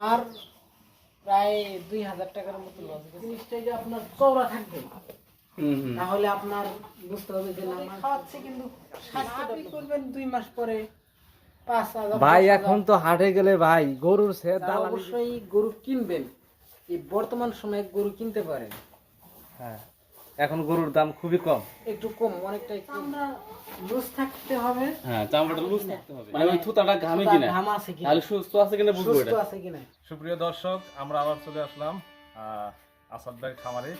আর প্রায় দুই হাজার টাকার মতো লস জিনিসটা যে আপনার চওড়া থাকবে। হুম হুম। তাহলে আপনার বুঝতে হবে যে না খাওয়াচ্ছে কিন্তু করবেন দুই মাস পরে পাঁচ হাজার ভাই এখন তো হাটে গেলে ভাই গরুর সে যারা অবশ্যই গরু কিনবেন এই বর্তমান সময়ে গরু কিনতে পারেন। হ্যাঁ। এখন গরুর দাম খুবই কম। একটু কম অনেকটাই লুজ থাকতে হবে। হ্যাঁ চামড়াটা লুজ থাকতে হবে। মানে ওই থুতাটা ঘামে কিনা? ঘাম আছে কিনা? তাহলে সুস্থ আছে কিনা বুঝব সুস্থ আছে কিনা? সুপ্রিয় দর্শক আমরা আবার চলে আসলাম আসাদ ভাইয়ের খামারে।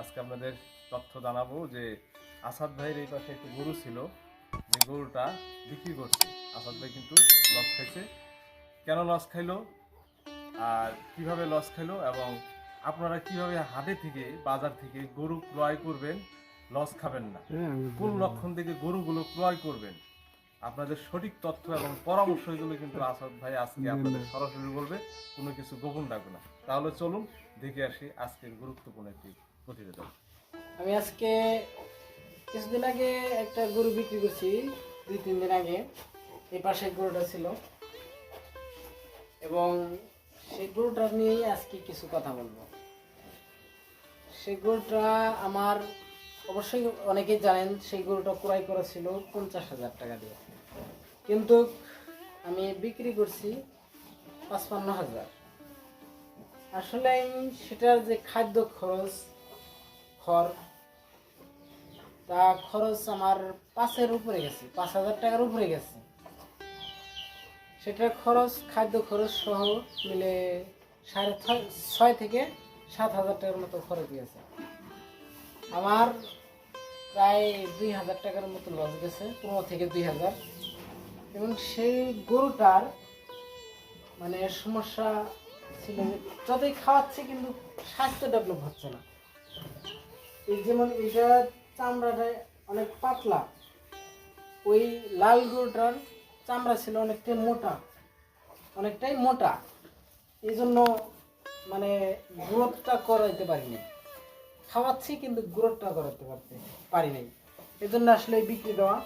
আজকে আপনাদের তথ্য জানাব যে আসাদ ভাইয়ের এই পাশে একটি গরু ছিল যে গরুটা বিক্রি করছে। আসাদ ভাই কিন্তু লস খাইছে। কেন লস খাইলো? আর কীভাবে লস খাইলো? এবং আপনারা কীভাবে হাটে থেকে বাজার থেকে গরু ক্রয় করবেন লস খাবেন না। কোন লক্ষণ থেকে গরুগুলো ক্রয় করবেন আপনাদের সঠিক তথ্য এবং পরামর্শ এগুলো কিন্তু আসাদ ভাই আজকে আপনাদের সরাসরি বলবে কোনো কিছু গোপন রাখবে না। তাহলে চলুন দেখে আসি আজকের গুরুত্বপূর্ণ একটি প্রতিবেদন। আমি আজকে কিছুদিন আগে একটা গরু বিক্রি করছি দুই তিন দিন আগে। এই পাশে গরুটা ছিল। এবং সেই গরুটা নিয়েই আজকে কিছু কথা বলব। সেই গরুটা আমার অবশ্যই অনেকেই জানেন সেই গরুটা ক্রয় করা ছিল পঞ্চাশ হাজার টাকা দিয়ে। কিন্তু আমি বিক্রি করছি পাঁচপান্ন হাজার। আসলে সেটার যে খাদ্য খরচ, খড়, তা খরচ আমার পাঁচের উপরে গেছে, পাঁচ হাজার টাকার উপরে গেছে। সেটার খরচ, খাদ্য খরচ সহ মিলে সাড়ে ছয় থেকে সাত হাজার টাকার মতো খরচ গেছে। আমার প্রায় দুই হাজার টাকার মতো লস গেছে, পনেরো থেকে দুই হাজার। এবং সেই গরুটার মানে সমস্যা ছিল যে যতই খাওয়াচ্ছে কিন্তু স্বাস্থ্য ডেভেলপ হচ্ছে না। এই যেমন এটা চামড়াটা অনেক পাতলা, ওই লাল গরুটার চামড়া ছিল অনেকটাই মোটা অনেকটাই মোটা। এই জন্য মানে গ্রোথটা করাইতে পারিনি খাওয়াচ্ছি কিন্তু গ্রোথটা করাতে পারতে, পারি নাই। জন্য আসলে বিক্রি দেওয়া।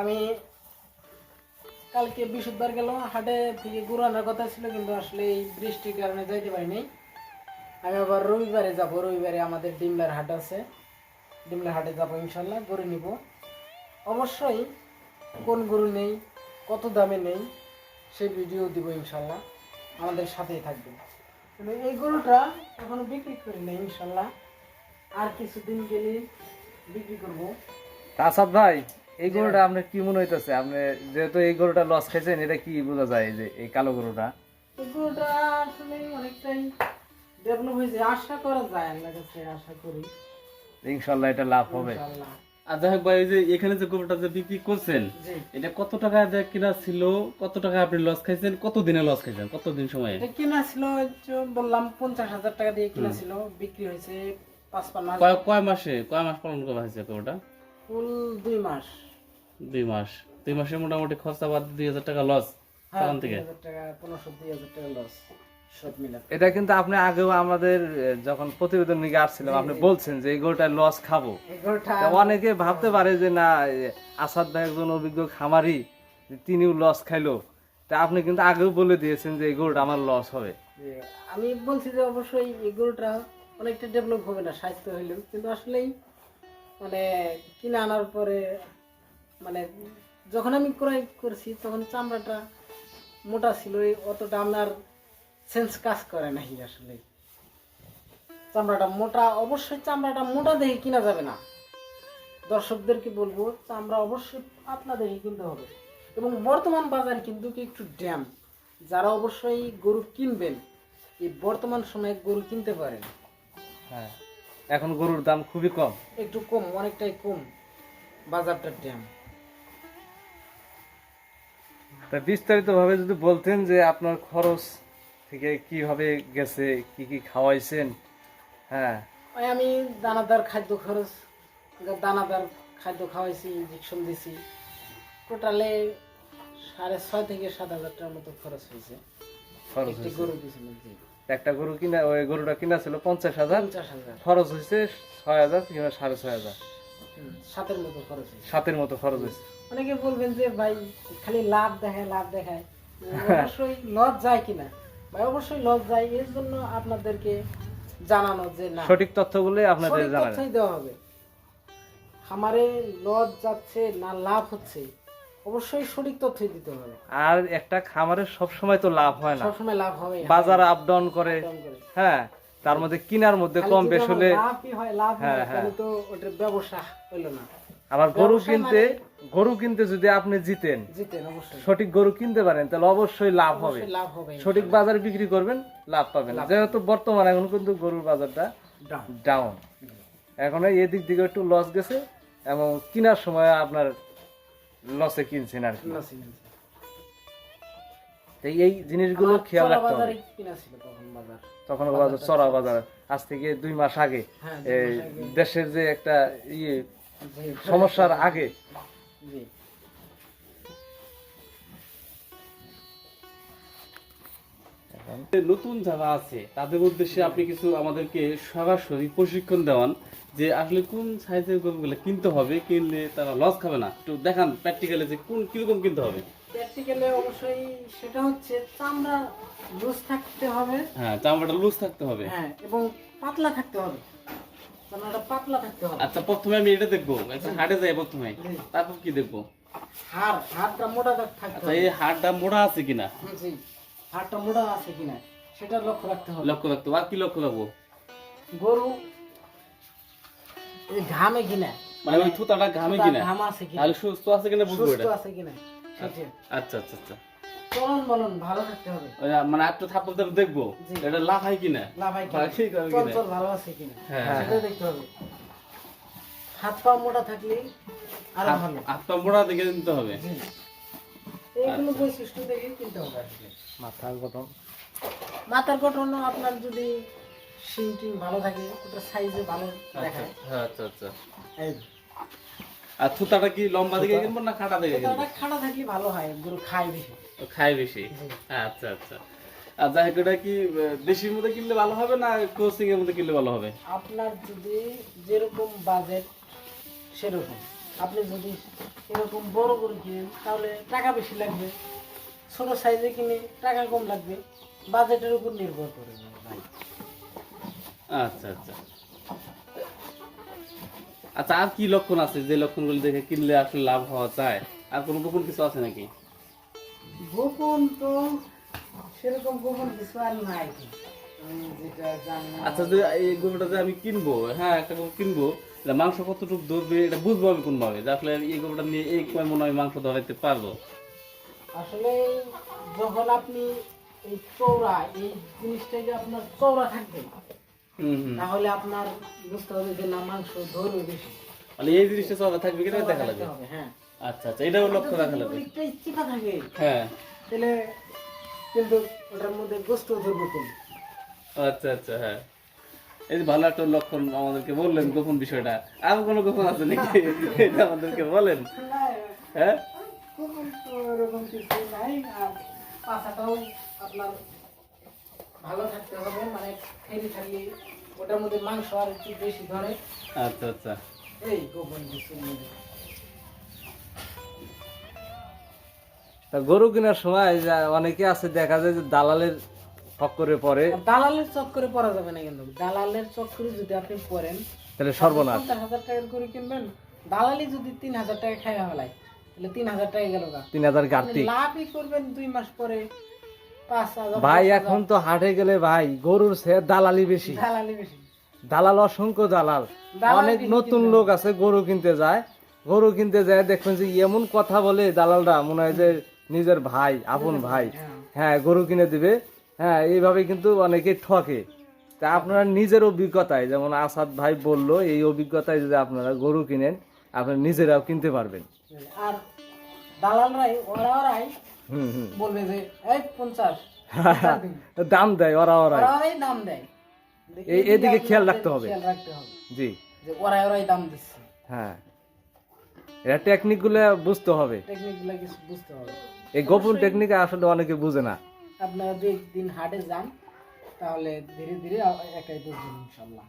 আমি কালকে বৃহস্পতিবার গেল হাটে থেকে গরু আনার কথা ছিল, কিন্তু আসলে এই বৃষ্টির কারণে যাইতে পারিনি আমি আবার রবিবারে যাব, রবিবারে আমাদের ডিমলার হাট আছে। ডিমলার হাটে যাব ইনশাল্লাহ, গরু নিব। অবশ্যই কোন গরু নেই, কত দামে নেই, সেই ভিডিও দিব ইনশাল্লাহ। আমাদের সাথেই থাকবে কিন্তু এই গরুটা এখনও বিক্রি করি নাই ইনশাল্লাহ। আর কিছুদিন গেলে বিক্রি করব। আসাদ ভাই এই গরুটা আপনার কি মনে হইতেছে? আপনি যেহেতু এই গরুটা লস খাইছেন এটা কি বোঝা যায় যে এই কালো গরুটা? এই গরুটা আসলে অনেকটাই ডেভেলপ হয়েছে আশা করা যায় আল্লাহ কাছে আশা করি। ইনশাল্লাহ এটা লাভ হবে। ইনশাল্লাহ। আর যাই হোক ভাই ওই যে এখানে যে যে বিক্রি করছেন এটা কত টাকা দিয়ে কিনা ছিল কত টাকা আপনি লস খাইছেন কত দিনে লস খাইছেন কত দিন সময়ে? এটা কেনা ছিল বললাম পঞ্চাশ হাজার টাকা দিয়ে কিনা ছিল বিক্রি হয়েছে কয় কয় মাসে কয় মাস পালন করা হয়েছে ফুল দুই মাস। দুই মাস। দুই মাসে মোটামুটি খরচা বাদ দুই হাজার টাকা লস হ্যাঁ সেখান থেকে? পনেরোশো দুই হাজার টাকা লস এটা কিন্তু আপনি আগেও আমাদের যখন প্রতিবেদন নিয়ে আসছিলাম আপনি বলছেন যে এই গরুটা লস খাব। অনেকে ভাবতে পারে যে না আসাদ ভাই একজন অভিজ্ঞ খামারি তিনিও লস খাইলো। তা আপনি কিন্তু আগেও বলে দিয়েছেন যে এই গরুটা আমার লস হবে। আমি বলছি যে অবশ্যই এই গরুটা অনেকটা ডেভেলপ হবে না স্বাস্থ্য হইলেও। কিন্তু আসলেই মানে কিনে আনার পরে মানে যখন আমি ক্রয় করছি তখন চামড়াটা মোটা ছিল অতটা আপনার সেন্স কাজ করে নাকি আসলে। চামড়াটা মোটা অবশ্যই চামড়াটা মোটা দেখে কিনা যাবে না। দর্শকদেরকে বলব চামড়া অবশ্যই দেখে কিনতে হবে। এবং বর্তমান বাজার কিন্তু কি একটু ড্যাম যারা অবশ্যই গরু কিনবেন এই বর্তমান সময়ে গরু কিনতে পারেন। হ্যাঁ এখন গরুর দাম খুবই কম। একটু কম অনেকটাই কম বাজারটা ড্যাম। তা বিস্তারিতভাবে যদি বলতেন যে আপনার খরচ থেকে কীভাবে গেছে কি কি খাওয়াইছেন? হ্যাঁ। ওই আমি দানাদার খাদ্য খরচ দানাদার খাদ্য খাওয়াইছি ইঞ্জেকশন দিছি। টোটালে সাড়ে ছয় থেকে সাত হাজার টাকার মতো খরচ হয়েছে। খরচ গরু পিছনে জি একটা গরু কিনা ওই গরুটা কিনা ছিল পঞ্চাশ হাজার। খরচ হয়েছে ছয় হাজার কিংবা সাড়ে ছয় হাজার। সাতের মতো খরচ হয়েছে। সাতের মতো খরচ হয়েছে। অনেকে বলবেন যে ভাই খালি লাভ দেখায় লাভ দেখায়। অবশ্যই লস যায় কিনা। ভাই অবশ্যই লস যায় এর জন্য আপনাদেরকে জানানো যে না। সঠিক তথ্যগুলোই আপনাদের সঠিক জানাবেন। তথ্যই দেওয়া হবে। খামারে লস যাচ্ছে না লাভ হচ্ছে অবশ্যই সঠিক তথ্যই দিতে হবে। আর একটা খামারের সব সময় তো লাভ হয় না। সবসময় লাভ হবে বাজার আপ ডাউন করে হ্যাঁ তার মধ্যে কিনার মধ্যে কম বেশ হলে লাভই হয় লাভ হ্যাঁ, হয় হ্যাঁ। তাহলে তো ওটার ব্যবসা হইল না। আবার গরু কিনতে মানে- গরু কিনতে যদি আপনি জিতেন সঠিক গরু কিনতে পারেন তাহলে অবশ্যই লাভ হবে। সঠিক বাজারে বিক্রি করবেন লাভ পাবেন। যেহেতু বর্তমানে এখন কিন্তু গরুর বাজারটা ডাউন এখন এই দিক একটু লস গেছে এবং কেনার সময় আপনার লসে কিনছেন আর কি। এই জিনিসগুলো খেয়াল রাখতে হবে। তখন বাজার। বাজার চড়া বাজার আজ থেকে দুই মাস আগে। হ্যাঁ, দেশের যে একটা ইয়ে সমস্যার আগে। জি। নতুন যারা আছে তাদের উদ্দেশ্যে আপনি কিছু আমাদেরকে সরাসরি প্রশিক্ষণ দেওয়ান যে আসলে কোন সাইজের গরুগুলো কিনতে হবে কিনলে তারা লস খাবে না। একটু দেখান প্র্যাকটিক্যালি যে কোন কীরকম কিনতে হবে। প্র্যাকটিক্যালে অবশ্যই সেটা হচ্ছে চামড়া লুজ থাকতে হবে। হ্যাঁ চামড়াটা লুজ থাকতে হবে। হ্যাঁ এবং পাতলা থাকতে হবে। আচ্ছা প্রথমে আমি এটা দেখব। আচ্ছা হাটে যাই প্রথমে। তারপর কি দেখব? হাড়টা আচ্ছা এই হাড়টা মোড়া আছে কিনা? হাড়টা মোটা আছে কিনা? সেটা লক্ষ্য রাখতে হবে। লক্ষ্য রাখতে হবে। আর কি লক্ষ্য রাখব? গরু ঘামে কিনা? মানে ওই থুতাটা ঘামে কিনা? ঘাম আছে কিনা? সুস্থ আছে কিনা বুঝব সুস্থ আছে কিনা? আচ্ছা আচ্ছা আচ্ছা। চলন বলন ভালো থাকতে হবে। মানে দিয়ে দেখব? এটা লাভ হয় কিনা? ঠিক হবে কিনা? চঞ্চল ভালো আছে কিনা? হ্যাঁ। সেটা দেখতে হবে। হাত পা মোটা থাকলে আরও ভালো। হাত পা মোড়া দেখে নিতে হবে। এইগুলো বৈশিষ্ট্য দেখে কিনতে হবে আসলে মাথার গঠন। মাথার গঠন আপনার যদি টিং ভালো থাকে ওটা সাইজে ভালো দেখায়। হ্যাঁ আচ্ছা আচ্ছা। এই আর থুতাটা কি লম্বা দিকে কিনবো না খাটা দিকে কিনবো? খাড়া থাকলে ভালো হয় গরু খায় বেশি। খায় বেশি? আচ্ছা আচ্ছা। আর যাই এটা কি দেশির মধ্যে কিনলে ভালো হবে না ক্রসিং এর মধ্যে কিনলে ভালো হবে? আপনার যদি যেরকম বাজেট সেরকম। আপনি যদি এরকম বড় গরু কিনেন তাহলে টাকা বেশি লাগবে। ছোট সাইজে কিনে টাকা কম লাগবে। বাজেটের উপর নির্ভর করে। ভাই আচ্ছা আচ্ছা। আচ্ছা আর কি লক্ষণ আছে? যে লক্ষণগুলো দেখে কিনলে আসলে লাভ হওয়া যায়? আর কোনো গোপন কিছু আছে নাকি? গোপন তো সেরকম গোপন কিছু আর নাই। আমি আচ্ছা যে এই গরুটা যে আমি কিনবো হ্যাঁ একটা গরু কিনবো মাংস কতটুকু ধরবে এটা বুঝব আমি কোন ভাবে যে আসলে এই গরুটা নিয়ে এই কয় মনে হয় মাংস ধরাইতে পারব। আসলে যখন আপনি এই চৌড়া এই জিনিসটাকে আপনার চৌড়া থাকবে তাহলে আপনার বুঝতে হবে যে না মাংস ধরবে বেশি। মানে এই জিনিসটা চলা থাকবে কিনা দেখা লাগবে। হ্যাঁ। আচ্ছা আচ্ছা এটাও লক্ষ্য রাখা লাগবে। চিপা থাকে হ্যাঁ। তাহলে কিন্তু ওটার মধ্যে গোস্ত ধরবে কম আচ্ছা আচ্ছা হ্যাঁ। এই ভালো একটা লক্ষণ আমাদেরকে বললেন গোপন বিষয়টা। আর কোনো গোপন আছে নাকি? এটা আমাদেরকে বলেন। হ্যাঁ? গোপন তো ওরকম কিছু নাই আর পাছাটাও আপনার ভালো থাকতে হবে মানে ফেরি থাকলে ওটার মধ্যে মাংস আর একটু বেশি ধরে। আচ্ছা আচ্ছা। এই গোপন তা গরু কেনার সময় অনেকে আছে দেখা যায় যে দালালের ফক্করে পরে দালালের চক্করে পড়া যাবে না কিন্তু। দালালের চক্করে যদি আপনি পড়েন তাহলে সর্বনাশ। পঞ্চাশ হাজার টাকার করে কিনবেন। দালালি যদি তিন হাজার টাকা খাইয়া ফেলায় তাহলে তিন হাজার টাকা গেল তিন হাজার ঘাটতি লাভই করবেন দুই মাস পরে। ভাই এখন তো হাটে গেলে ভাই গরুর দালালি বেশি। দালালি বেশি। দালাল অসংখ্য দালাল। অনেক নতুন লোক আছে গরু কিনতে যায়। গরু কিনতে যায় দেখবেন যে এমন কথা বলে দালালরা মনে হয় যে নিজের ভাই আপন ভাই হ্যাঁ। হ্যাঁ গরু কিনে দিবে। হ্যাঁ এইভাবে কিন্তু অনেকে ঠকে। তা আপনারা নিজের অভিজ্ঞতায় যেমন আসাদ ভাই বলল এই অভিজ্ঞতায় যদি আপনারা গরু কিনেন আপনারা নিজেরাও কিনতে পারবেন। আর দালালরাই ওরা ওরাই বলবে যে এই পঞ্চাশ। দাম দেয় ওরা ওরাই। ওরা ওরাই দাম দেয়। এদিকে খেয়াল রাখতে হবে। খেয়াল রাখতে হবে। জি। যে ওরাই ওরাই দাম দিচ্ছে। হ্যাঁ। এটা টেকনিকগুলো বুঝতে হবে। টেকনিক কিছু বুঝতে হবে। এই গোপন টেকনিক আসলে অনেকে বুঝে না। আপনারা দুই দিন হাটে যান তাহলে ধীরে ধীরে একাই বুঝবেন ইনশাল্লাহ।